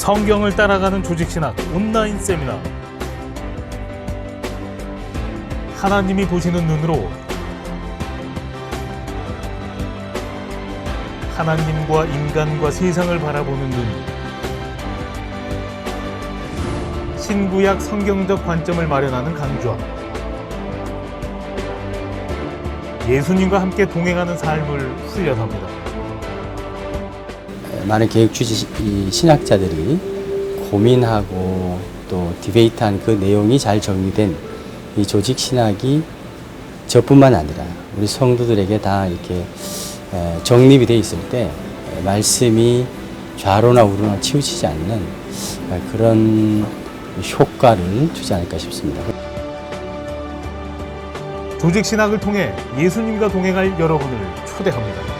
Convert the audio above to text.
성경을 따라가는 조직신학 온라인 세미나 하나님이 보시는 눈으로 하나님과 인간과 세상을 바라보는 눈. 신구약 성경적 관점을 마련하는 강좌. 예수님과 함께 동행하는 삶을 훈련합니다. 많은 개혁주의 이 신학자들이 고민하고 또 디베이트한 그 내용이 잘 정리된 이 조직 신학이 저뿐만 아니라 우리 성도들에게 다 이렇게 에, 정립이 돼 있을 때 에, 말씀이 좌로나 우로나 치우치지 않는 에, 그런 효과를 주지 않을까 싶습니다. 조직 신학을 통해 예수님과 동행할 여러분을 초대합니다.